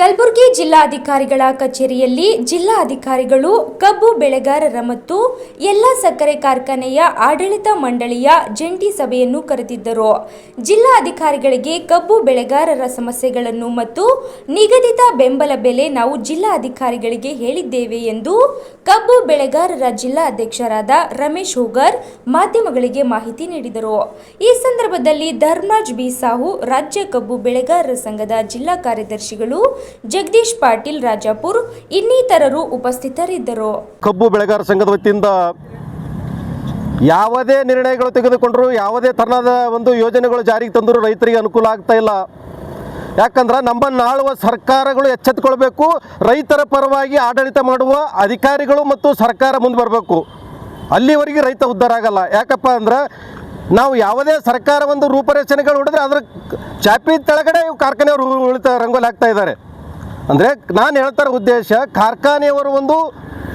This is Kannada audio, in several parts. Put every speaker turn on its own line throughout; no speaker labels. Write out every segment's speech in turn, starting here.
ಕಲಬುರಗಿ ಜಿಲ್ಲಾಧಿಕಾರಿಗಳ ಕಚೇರಿಯಲ್ಲಿ ಜಿಲ್ಲಾಧಿಕಾರಿಗಳು, ಕಬ್ಬು ಬೆಳೆಗಾರರ ಮತ್ತು ಎಲ್ಲ ಸಕ್ಕರೆ ಕಾರ್ಖಾನೆಯ ಆಡಳಿತ ಮಂಡಳಿಯ ಜಂಟಿ ಸಭೆಯನ್ನು ಕರೆದಿದ್ದರು. ಜಿಲ್ಲಾಧಿಕಾರಿಗಳಿಗೆ ಕಬ್ಬು ಬೆಳೆಗಾರರ ಸಮಸ್ಯೆಗಳನ್ನು ಮತ್ತು ನಿಗದಿತ ಬೆಂಬಲ ಬೆಲೆ ನಾವು ಜಿಲ್ಲಾಧಿಕಾರಿಗಳಿಗೆ ಹೇಳಿದ್ದೇವೆ ಎಂದು ಕಬ್ಬು ಬೆಳೆಗಾರರ ಜಿಲ್ಲಾ ಅಧ್ಯಕ್ಷರಾದ ರಮೇಶ್ ಹೋಗರ್ ಮಾಧ್ಯಮಗಳಿಗೆ ಮಾಹಿತಿ ನೀಡಿದರು. ಈ ಸಂದರ್ಭದಲ್ಲಿ ಧರ್ಮರಾಜ್ ಬಿ. ಸಾಹು, ರಾಜ್ಯ ಕಬ್ಬು ಬೆಳೆಗಾರರ ಸಂಘದ ಜಿಲ್ಲಾ ಕಾರ್ಯದರ್ಶಿಗಳು ಜಗದೀಶ್ ಪಾಟೀಲ್, ರಾಜಾಪುರ್ ಇನ್ನಿತರರು ಉಪಸ್ಥಿತರಿದ್ದರು.
ಕಬ್ಬು ಬೆಳೆಗಾರ ಸಂಘದ ವತಿಯಿಂದ ಯಾವುದೇ ನಿರ್ಣಯಗಳು ತೆಗೆದುಕೊಂಡರು, ಯಾವುದೇ ತರಹದ ಒಂದು ಯೋಜನೆಗಳು ಜಾರಿಗೆ ತಂದರೂ ರೈತರಿಗೆ ಅನುಕೂಲ ಆಗ್ತಾ ಇಲ್ಲ. ಯಾಕಂದ್ರೆ ನಮ್ಮನ್ನು ಆಳುವ ಸರ್ಕಾರಗಳು ಎಚ್ಚೆತ್ತುಕೊಳ್ಬೇಕು, ರೈತರ ಪರವಾಗಿ ಆಡಳಿತ ಮಾಡುವ ಅಧಿಕಾರಿಗಳು ಮತ್ತು ಸರ್ಕಾರ ಮುಂದೆ ಬರಬೇಕು. ಅಲ್ಲಿವರೆಗೆ ರೈತ ಉದ್ಧಾರ ಆಗಲ್ಲ. ಯಾಕಪ್ಪ ಅಂದ್ರೆ ನಾವು ಯಾವುದೇ ಸರ್ಕಾರ ಒಂದು ರೂಪರೇಷಣೆಗಳು ಹೊಡೆದ್ರೆ ಅದರ ಚಾಪಿ ತೆಳಗಡೆ ಇವು ಕಾರ್ಖಾನೆಯವರು ಉಳಿತ ರಂಗೋಲಿ ಹಾಕ್ತಾ ಇದ್ದಾರೆ. ಅಂದರೆ ನಾನು ಹೇಳ್ತಾರ ಉದ್ದೇಶ ಕಾರ್ಖಾನೆಯವರು ಒಂದು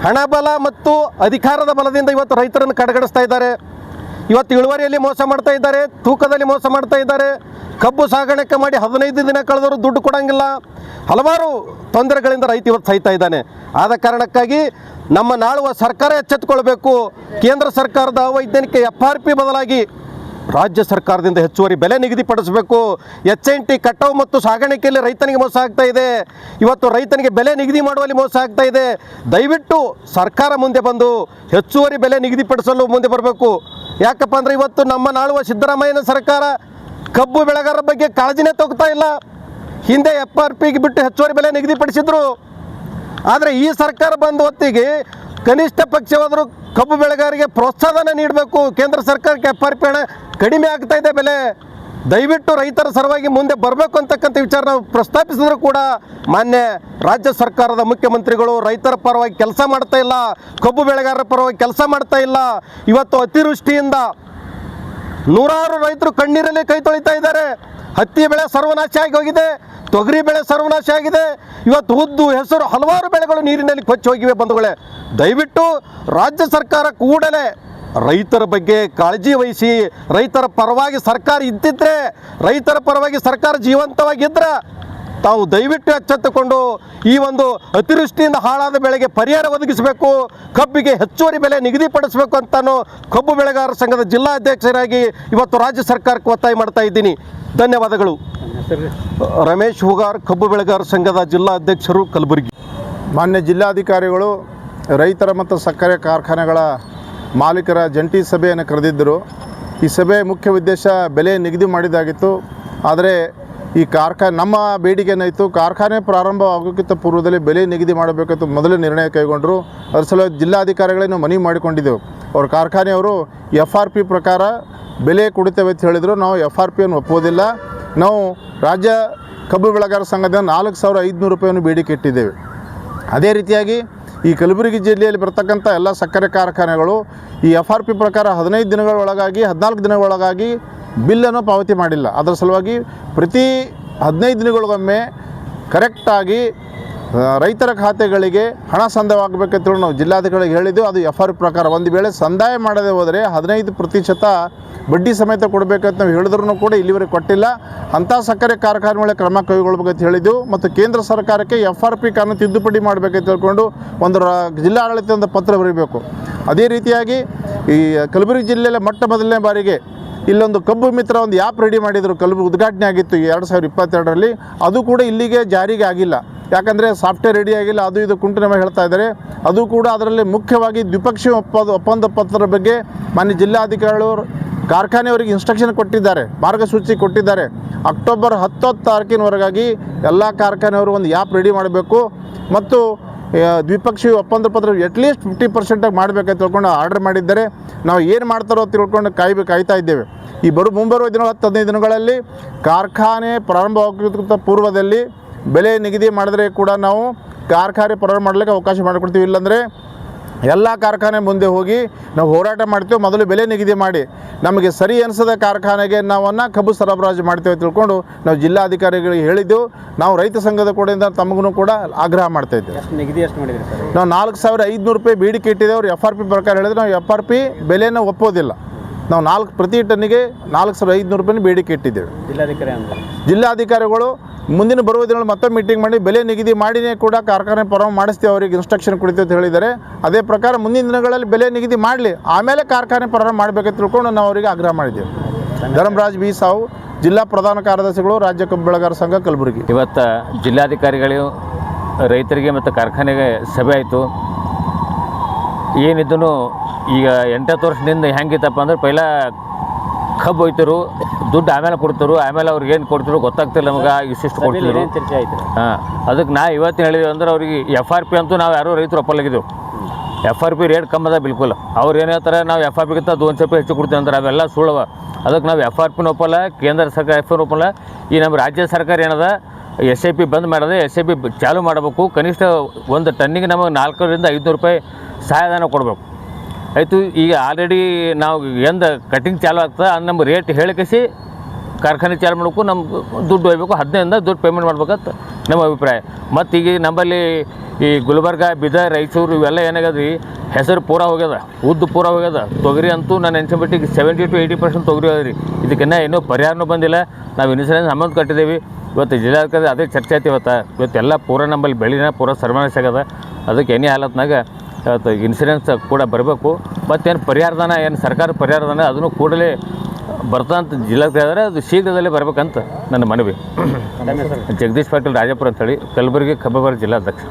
ಹಣಬಲ ಮತ್ತು ಅಧಿಕಾರದ ಬಲದಿಂದ ಇವತ್ತು ರೈತರನ್ನು ಕಡೆಗಣಿಸ್ತಾ ಇದ್ದಾರೆ. ಇವತ್ತು ಇಳುವರಿಯಲ್ಲಿ ಮೋಸ ಮಾಡ್ತಾ ಇದ್ದಾರೆ, ತೂಕದಲ್ಲಿ ಮೋಸ ಮಾಡ್ತಾ ಇದ್ದಾರೆ. ಕಬ್ಬು ಸಾಗಾಣಿಕೆ ಮಾಡಿ ಹದಿನೈದು ದಿನ ಕಳೆದರೂ ದುಡ್ಡು ಕೊಡಂಗಿಲ್ಲ. ಹಲವಾರು ತೊಂದರೆಗಳಿಂದ ರೈತ ಇವತ್ತು ಸಹಿತಾ ಇದ್ದಾನೆ. ಆದ ಕಾರಣಕ್ಕಾಗಿ ನಮ್ಮ ನಾಳುವ ಸರ್ಕಾರ ಎಚ್ಚೆತ್ತುಕೊಳ್ಬೇಕು. ಕೇಂದ್ರ ಸರ್ಕಾರದ ಅವೈಜ್ಞಾನಿಕ ಎಫ್ ಆರ್ ಪಿ ಬದಲಾಗಿ ರಾಜ್ಯ ಸರ್ಕಾರದಿಂದ ಹೆಚ್ಚುವರಿ ಬೆಲೆ ನಿಗದಿಪಡಿಸಬೇಕು. ಎಚ್ ಎನ್ ಟಿ ಕಟಾವು ಮತ್ತು ಸಾಗಾಣಿಕೆಯಲ್ಲಿ ರೈತನಿಗೆ ಮೋಸ ಆಗ್ತಾ ಇದೆ. ಇವತ್ತು ರೈತನಿಗೆ ಬೆಲೆ ನಿಗದಿ ಮಾಡುವಲ್ಲಿ ಮೋಸ ಆಗ್ತಾ ಇದೆ. ದಯವಿಟ್ಟು ಸರ್ಕಾರ ಮುಂದೆ ಬಂದು ಹೆಚ್ಚುವರಿ ಬೆಲೆ ನಿಗದಿಪಡಿಸಲು ಮುಂದೆ ಬರಬೇಕು. ಯಾಕಪ್ಪ ಅಂದರೆ ಇವತ್ತು ನಮ್ಮ ನಾಳುವ ಸಿದ್ದರಾಮಯ್ಯನ ಸರ್ಕಾರ ಕಬ್ಬು ಬೆಳೆಗಾರರ ಬಗ್ಗೆ ಕಾಳಜಿನೇ ತಗೋತಾ ಇಲ್ಲ. ಹಿಂದೆ ಎಫ್ ಆರ್ ಪಿಗೆ ಬಿಟ್ಟು ಹೆಚ್ಚುವರಿ ಬೆಲೆ ನಿಗದಿಪಡಿಸಿದ್ರು. ಆದರೆ ಈ ಸರ್ಕಾರ ಬಂದ ಹೊತ್ತಿಗೆ ಕನಿಷ್ಠ ಪಕ್ಷವಾದರೂ ಕಬ್ಬು ಬೆಳೆಗಾರರಿಗೆ ಪ್ರೋತ್ಸಾಹನ ನೀಡಬೇಕು. ಕೇಂದ್ರ ಸರ್ಕಾರಕ್ಕೆ ಎಫ್ ಆರ್ ಪಿ ಹಣ ಕಡಿಮೆ ಆಗ್ತಾ ಇದೆ ಬೆಲೆ. ದಯವಿಟ್ಟು ರೈತರ ಸರವಾಗಿ ಮುಂದೆ ಬರಬೇಕು ಅಂತಕ್ಕಂಥ ವಿಚಾರ ನಾವು ಪ್ರಸ್ತಾಪಿಸಿದ್ರು ಕೂಡ ಮಾನ್ಯ ರಾಜ್ಯ ಸರ್ಕಾರದ ಮುಖ್ಯಮಂತ್ರಿಗಳು ರೈತರ ಪರವಾಗಿ ಕೆಲಸ ಮಾಡ್ತಾ ಇಲ್ಲ, ಕಬ್ಬು ಬೆಳೆಗಾರರ ಪರವಾಗಿ ಕೆಲಸ ಮಾಡ್ತಾ ಇಲ್ಲ. ಇವತ್ತು ಅತಿವೃಷ್ಟಿಯಿಂದ ನೂರಾರು ರೈತರು ಕಣ್ಣೀರಲ್ಲಿ ಕೈ ತೊಳಿತಾ ಇದ್ದಾರೆ. ಹತ್ತಿ ಬೆಳೆ ಸರ್ವನಾಶ ಆಗಿ ಹೋಗಿದೆ, ತೊಗರಿ ಬೆಳೆ ಸರ್ವನಾಶ ಆಗಿದೆ. ಇವತ್ತು ಉದ್ದು ಹೆಸರು ಹಲವಾರು ಬೆಳೆಗಳು ನೀರಿನಲ್ಲಿ ಕೊಚ್ಚಿ ಹೋಗಿವೆ ಬಂಧುಗಳೇ. ದಯವಿಟ್ಟು ರಾಜ್ಯ ಸರ್ಕಾರ ಕೂಡಲೇ ರೈತರ ಬಗ್ಗೆ ಕಾಳಜಿ ವಹಿಸಿ, ರೈತರ ಪರವಾಗಿ ಸರ್ಕಾರ ಇದ್ದಿದ್ರೆ, ರೈತರ ಪರವಾಗಿ ಸರ್ಕಾರ ಜೀವಂತವಾಗಿದ್ದರೆ ತಾವು ದಯವಿಟ್ಟು ಎಚ್ಚೆತ್ತುಕೊಂಡು ಈ ಒಂದು ಅತಿವೃಷ್ಟಿಯಿಂದ ಹಾಳಾದ ಬೆಳೆಗೆ ಪರಿಹಾರ ಒದಗಿಸಬೇಕು, ಕಬ್ಬಿಗೆ ಹೆಚ್ಚುವರಿ ಬೆಲೆ ನಿಗದಿಪಡಿಸಬೇಕು ಅಂತಾನು ಕಬ್ಬು ಬೆಳೆಗಾರರ ಸಂಘದ ಜಿಲ್ಲಾಧ್ಯಕ್ಷರಾಗಿ ಇವತ್ತು ರಾಜ್ಯ ಸರ್ಕಾರಕ್ಕೆ ಒತ್ತಾಯ ಮಾಡ್ತಾ ಇದ್ದೀನಿ. ಧನ್ಯವಾದಗಳು. ರಮೇಶ್ ಹುಗಾರ್, ಕಬ್ಬು ಬೆಳೆಗಾರರ ಸಂಘದ ಜಿಲ್ಲಾ ಅಧ್ಯಕ್ಷರು ಕಲಬುರಗಿ.
ಮಾನ್ಯ ಜಿಲ್ಲಾಧಿಕಾರಿಗಳು, ರೈತರ ಮತ್ತು ಸಕ್ಕರೆ ಕಾರ್ಖಾನೆಗಳ ಮಾಲೀಕರ ಜಂಟಿ ಸಭೆಯನ್ನು ಕರೆದಿದ್ದರು. ಈ ಸಭೆ ಮುಖ್ಯ ಉದ್ದೇಶ ಬೆಲೆ ನಿಗದಿ ಮಾಡಿದಾಗಿತ್ತು ಆದರೆ ಈ ಕಾರ್ಖಾನೆ ನಮ್ಮ ಬೇಡಿಕೆ ಏನಾಯಿತು ಕಾರ್ಖಾನೆ ಪ್ರಾರಂಭ ಆಗೋಕ್ಕಿಂತ ಪೂರ್ವದಲ್ಲಿ ಬೆಲೆ ನಿಗದಿ ಮಾಡಬೇಕಂತ ಮೊದಲೇ ನಿರ್ಣಯ ಕೈಗೊಂಡರು. ಅದರ ಸಲುವಾಗಿ ಜಿಲ್ಲಾಧಿಕಾರಿಗಳೇನು ಮನವಿ ಮಾಡಿಕೊಂಡಿದ್ದೆವು ಅವ್ರ ಕಾರ್ಖಾನೆಯವರು ಎಫ್ ಆರ್ ಪಿ ಪ್ರಕಾರ ಬೆಲೆ ಕೊಡುತ್ತೇವೆ ಅಂತ ಹೇಳಿದರು. ನಾವು ಎಫ್ ಆರ್ ಪಿಯನ್ನು ಒಪ್ಪೋದಿಲ್ಲ ನಾವು ರಾಜ್ಯ ಕಬ್ಬು ಬೆಳೆಗಾರ ಸಂಘದಿಂದ ನಾಲ್ಕು ಸಾವಿರ ಐದುನೂರು ರೂಪಾಯಿಯನ್ನು ಬೇಡಿಕೆ ಇಟ್ಟಿದ್ದೇವೆ. ಅದೇ ರೀತಿಯಾಗಿ ಈ ಕಲಬುರಗಿ ಜಿಲ್ಲೆಯಲ್ಲಿ ಬರ್ತಕ್ಕಂಥ ಎಲ್ಲ ಸಕ್ಕರೆ ಕಾರ್ಖಾನೆಗಳು ಈ ಎಫ್ ಆರ್ ಪಿ ಪ್ರಕಾರ ಹದಿನೈದು ದಿನಗಳ ಒಳಗಾಗಿ, ಹದಿನಾಲ್ಕು ದಿನಗಳ ಒಳಗಾಗಿ ಬಿಲ್ಲನ್ನು ಪಾವತಿ ಮಾಡಿಲ್ಲ. ಅದರ ಸಲುವಾಗಿ ಪ್ರತಿ ಹದಿನೈದು ದಿನಗಳಿಗೊಮ್ಮೆ ಕರೆಕ್ಟಾಗಿ ರೈತರ ಖಾತೆಗಳಿಗೆ ಹಣ ಸಂದಾಯವಾಗಬೇಕಂತೇಳಿ ನಾವು ಜಿಲ್ಲಾಧಿಕಾರಿಗೆ ಹೇಳಿದ್ದು, ಅದು ಎಫ್ ಆರ್ ಪ್ರಕಾರ. ಒಂದು ವೇಳೆ ಸಂದಾಯ ಮಾಡದೆ ಹೋದರೆ ಹದಿನೈದು ಪ್ರತಿಶತ ಬಡ್ಡಿ ಸಮೇತ ಕೊಡಬೇಕಂತ ನಾವು ಹೇಳಿದ್ರೂ ಕೂಡ ಇಲ್ಲಿವರೆಗೆ ಕೊಟ್ಟಿಲ್ಲ. ಅಂಥ ಸಕ್ಕರೆ ಕಾರ್ಖಾನೆಗಳ ಕ್ರಮ ಕೈಗೊಳ್ಬೇಕಂತ ಹೇಳಿದ್ದು ಮತ್ತು ಕೇಂದ್ರ ಸರ್ಕಾರಕ್ಕೆ ಎಫ್ ಆರ್ ಪಿ ಕಾನೂನು ತಿದ್ದುಪಡಿ ಮಾಡಬೇಕಂತ ಹೇಳ್ಕೊಂಡು ಒಂದು ಜಿಲ್ಲಾಡಳಿತ ಜಿಲ್ಲಾಡಳಿತದಿಂದ ಪತ್ರ ಬರೀಬೇಕು. ಅದೇ ರೀತಿಯಾಗಿ ಈ ಕಲಬುರಗಿ ಜಿಲ್ಲೆಯಲ್ಲಿ ಮೊಟ್ಟ ಮೊದಲನೇ ಬಾರಿಗೆ ಇಲ್ಲೊಂದು ಕಬ್ಬು ಮಿತ್ರ ಒಂದು ಆ್ಯಪ್ ರೆಡಿ ಮಾಡಿದರು. ಕಲಬುರಗಿ ಉದ್ಘಾಟನೆ ಆಗಿತ್ತು ಎರಡು ಸಾವಿರದ ಇಪ್ಪತ್ತೆರಡರಲ್ಲಿ. ಅದು ಕೂಡ ಇಲ್ಲಿಗೆ ಜಾರಿಗೆ ಆಗಿಲ್ಲ. ಯಾಕಂದರೆ ಸಾಫ್ಟ್ವೇರ್ ರೆಡಿ ಆಗಿಲ್ಲ. ಅದು ಇದು ಕುಂಟು ನಮಗೆ ಹೇಳ್ತಾ ಇದ್ದಾರೆ. ಅದು ಕೂಡ ಅದರಲ್ಲಿ ಮುಖ್ಯವಾಗಿ ದ್ವಿಪಕ್ಷೀಯ ಒಪ್ಪಂದ ಒಪ್ಪಂದ ಪತ್ರದ ಬಗ್ಗೆ ಮಾನ್ಯ ಜಿಲ್ಲಾಧಿಕಾರಿಗಳು ಕಾರ್ಖಾನೆಯವರಿಗೆ ಇನ್ಸ್ಟ್ರಕ್ಷನ್ ಕೊಟ್ಟಿದ್ದಾರೆ, ಮಾರ್ಗಸೂಚಿ ಕೊಟ್ಟಿದ್ದಾರೆ. ಅಕ್ಟೋಬರ್ ಹತ್ತೊತ್ತು ತಾರೀಕಿನವರೆಗಾಗಿ ಎಲ್ಲ ಕಾರ್ಖಾನೆಯವರು ಒಂದು ಆ್ಯಪ್ ರೆಡಿ ಮಾಡಬೇಕು. ಮತ್ತು ದ್ವಿಪಕ್ಷೀಯ ಒಪ್ಪಂದ ಪತ್ರ ಅಟ್ಲೀಸ್ಟ್ ಫಿಫ್ಟಿ ಪರ್ಸೆಂಟಾಗಿ ಮಾಡಬೇಕಂತ ತಿಳ್ಕೊಂಡು ಆರ್ಡರ್ ಮಾಡಿದ್ದಾರೆ. ನಾವು ಏನು ಮಾಡ್ತಾರೋ ತಿಳ್ಕೊಂಡು ಕಾಯ್ಬೇಕು ಕಾಯ್ತಾ ಇದ್ದೇವೆ. ಈ ಬರು, ಮುಂಬರುವ ದಿನ, ಹತ್ತು, ಹದಿನೈದು ದಿನಗಳಲ್ಲಿ ಕಾರ್ಖಾನೆ ಪ್ರಾರಂಭವಾಗೋದಕ್ಕಿಂತ ಪೂರ್ವದಲ್ಲಿ ಬೆಲೆ ನಿಗದಿ ಮಾಡಿದ್ರೆ ಕೂಡ ನಾವು ಕಾರ್ಖಾನೆ ಪ್ರಾರಂಭ ಮಾಡಲಿಕ್ಕೆ ಅವಕಾಶ ಮಾಡಿಕೊಡ್ತೀವಿ. ಇಲ್ಲಾಂದರೆ ಎಲ್ಲ ಕಾರ್ಖಾನೆ ಮುಂದೆ ಹೋಗಿ ನಾವು ಹೋರಾಟ ಮಾಡ್ತೇವೆ ಮೊದಲು ಬೆಲೆ ನಿಗದಿ ಮಾಡಿ. ನಮಗೆ ಸರಿ ಅನಿಸದ ಕಾರ್ಖಾನೆಗೆ ನಾವನ್ನು ಕಬ್ಬು ಸರಬರಾಜು ಮಾಡ್ತೇವೆ ತಿಳ್ಕೊಂಡು ನಾವು ಜಿಲ್ಲಾಧಿಕಾರಿಗಳಿಗೆ ಹೇಳಿದ್ದೆವು ನಾವು ರೈತ ಸಂಘದ ಕಡೆಯಿಂದ ತಮಗೂ ಕೂಡ ಆಗ್ರಹ ಮಾಡ್ತಾ ಇದ್ದೇವೆ.
ನಿಗದಿ ಎಷ್ಟು ಮಾಡಿದ್ರಿ
ನಾವು ನಾಲ್ಕು ಸಾವಿರ ಐದುನೂರು ರೂಪಾಯಿ ಬೇಡಿಕೆ ಇಟ್ಟಿದ್ದೇವೆ ಅವ್ರು ಎಫ್ ಆರ್ ಪಿ ಪ್ರಕಾರ ಹೇಳಿದ್ರೆ ನಾವು ಎಫ್ ಆರ್ ಪಿ ಬೆಲೆನ ಒಪ್ಪೋದಿಲ್ಲ. ನಾವು ನಾಲ್ಕು ಪ್ರತಿ ಟನ್ನಿಗೆ ನಾಲ್ಕು ಸಾವಿರದ ಐದುನೂರು ರೂಪಾಯಿ ಬೇಡಿಕೆ ಇಟ್ಟಿದ್ದೇವೆ.
ಜಿಲ್ಲಾಧಿಕಾರಿ
ಜಿಲ್ಲಾಧಿಕಾರಿಗಳು ಮುಂದಿನ ಬರುವ ದಿನಗಳು ಮತ್ತೆ ಮೀಟಿಂಗ್ ಮಾಡಿ ಬೆಲೆ ನಿಗದಿ ಮಾಡಿನೇ ಕೂಡ ಕಾರ್ಖಾನೆ ಪರವ ಮಾಡಿಸ್ತೀವಿ ಅವರಿಗೆ ಇನ್ಸ್ಟ್ರಕ್ಷನ್ ಕೊಡ್ತೀವಿ ಅಂತ ಹೇಳಿದ್ದಾರೆ. ಅದೇ ಪ್ರಕಾರ ಮುಂದಿನ ದಿನಗಳಲ್ಲಿ ಬೆಲೆ ನಿಗದಿ ಮಾಡಲಿ ಆಮೇಲೆ ಕಾರ್ಖಾನೆ ಪ್ರಾರಂಭ ಮಾಡಬೇಕಂತ ತಿಳ್ಕೊಂಡು ನಾವು ಅವರಿಗೆ ಆಗ್ರಹ ಮಾಡಿದ್ದೇವೆ. ಧರ್ಮರಾಜ್ ಬಿ ಸಾವು ಜಿಲ್ಲಾ ಪ್ರಧಾನ ಕಾರ್ಯದರ್ಶಿಗಳು ರಾಜ್ಯ ಕಬ್ಬು ಬೆಳೆಗಾರ ಸಂಘ ಕಲಬುರಗಿ.
ಇವತ್ತು ಜಿಲ್ಲಾಧಿಕಾರಿಗಳು ರೈತರಿಗೆ ಮತ್ತು ಕಾರ್ಖಾನೆಗೆ ಸಭೆ ಆಯಿತು. ಏನಿದ್ದನು ಈಗ ಎಂಟತ್ತು ವರ್ಷದಿಂದ ಹೆಂಗಿತ್ತಪ್ಪ ಅಂದ್ರೆ ಪೈಲ ಕಬ್ಬು ಒಯ್ತರು ದುಡ್ಡು ಆಮೇಲೆ ಕೊಡ್ತರು ಆಮೇಲೆ ಅವ್ರಿಗೆ ಏನು ಕೊಡ್ತಿರು ಗೊತ್ತಾಗ್ತಿಲ್ಲ ನಮಗೆ ಇಷ್ಟಿಷ್ಟು ಕೊಡ್ತಿದ್ರು. ಹಾಂ ಅದಕ್ಕೆ ನಾ ಇವತ್ತು ಹೇಳಿದ್ವಿ ಅಂದ್ರೆ ಅವ್ರಿಗೆ ಎಫ್ ಆರ್ ಪಿ ಅಂತೂ ನಾವು ಯಾರೂ ರೈತರು ಒಪ್ಪಲಾಗಿದ್ದೆವು ಎಫ್ ಆರ್ ಪಿ ರೇಟ್ ಕಮ್ಮದ ಬಿಲ್ಕುಲ್. ಅವ್ರು ಏನು ಹೇಳ್ತಾರೆ ನಾವು ಎಫ್ ಆರ್ ಪಿಗಿಂತ ದೋನ್ ರೂಪಾಯಿ ಹೆಚ್ಚು ಕೊಡ್ತೀವಿ ಅಂದ್ರೆ ಅವೆಲ್ಲ ಸುಳ್ಳವ ಅದಕ್ಕೆ ನಾವು ಎಫ್ ಆರ್ ಪಿನ ಒಪ್ಪಲ್ಲ ಕೇಂದ್ರ ಸರ್ಕಾರ ಎಫ್ ಆರ್ ಒಪ್ಪಲ್ಲ ಈ ನಮ್ಮ ರಾಜ್ಯ ಸರ್ಕಾರ ಏನದ ಎಸ್ ಐ ಪಿ ಬಂದ್ ಮಾಡೋದು ಎಸ್ ಐ ಪಿ ಚಾಲು ಮಾಡಬೇಕು ಕನಿಷ್ಠ ಒಂದು ಟನ್ನಿಗೆ ನಮಗೆ ನಾಲ್ಕರಿಂದ ಐದುನೂರು ರೂಪಾಯಿ ಸಹಾಯಧನ ಕೊಡಬೇಕು. ಆಯಿತು, ಈಗ ಆಲ್ರೆಡಿ ನಾವು ಎಂದ ಕಟಿಂಗ್ ಚಾಲು ಆಗ್ತದೆ, ಅದು ನಮ್ಮ ರೇಟ್ ಹೇಳಿಕಸಿ, ಕಾರ್ಖಾನೆ ಚಾಲು ಮಾಡಬೇಕು ನಮ್ಗೆ ದುಡ್ಡು ಒಯ್ಬೇಕು ಹದಿನೈದಿಂದ ದುಡ್ಡು ಪೇಮೆಂಟ್ ಮಾಡ್ಬೇಕಂತ ನಮ್ಮ ಅಭಿಪ್ರಾಯ. ಮತ್ತು ಈಗ ನಂಬಲ್ಲಿ ಈ ಗುಲ್ಬರ್ಗ, ಬೀದರ್, ರಾಯಚೂರು ಇವೆಲ್ಲ ಏನಾಗ್ಯದ್ರಿ, ಹೆಸರು ಪೂರ ಹೋಗ್ಯದ, ಉದ್ದು ಪೂರ ಹೋಗ್ಯದ. ತೊಗರಿ ಅಂತೂ ನಾನು ಎನ್ಸಬಿಟ್ಟಿಗೆ ಸೆವೆಂಟಿ ಟು ಏಯ್ಟಿ ಪರ್ಸೆಂಟ್ ತೊಗರಿ ಹೋದ್ರಿ ರೀ. ಇದಕ್ಕಿನ್ನ ಇನ್ನೂ ಪರಿಹಾರನೂ ಬಂದಿಲ್ಲ. ನಾವು ಇನ್ಸೂರೆನ್ಸ್ ಅಮೌಂಟ್ ಕಟ್ಟಿದ್ದೀವಿ ಇವತ್ತು ಜಿಲ್ಲಾಧಿಕಾರಿ ಅದೇ ಚರ್ಚೆ ಆಯ್ತು ಇವತ್ತು. ಇವತ್ತೆಲ್ಲ ಪೂರ ನಂಬಲ್ಲಿ ಬೆಳಿನ ಪೂರ ಸರ್ವನಾಶ ಆಗ್ಯದ. ಅದಕ್ಕೆ ಎನಿ ಹಾಲತ್ನಾಗ ಇವತ್ತು ಇನ್ಸೂರೆನ್ಸ್ ಕೂಡ ಬರಬೇಕು. ಮತ್ತೇನು ಪರಿಹಾರಧನ ಏನು ಸರ್ಕಾರ ಪರಿಹಾರಧನ ಅದನ್ನು ಕೂಡಲೇ ಬರ್ತಂತ ಜಿಲ್ಲಾಧಿಕಾರಿ ಅದು ಶೀಘ್ರದಲ್ಲೇ ಬರಬೇಕಂತ ನನ್ನ ಮನವಿ. ಜಗದೀಶ್ ಪಾಟೀಲ್ ರಾಜಪುರ ಅಂತೇಳಿ ಕಲಬುರಗಿ ಜಿಲ್ಲಾ ಜಿಲ್ಲಾಧ್ಯಕ್ಷ.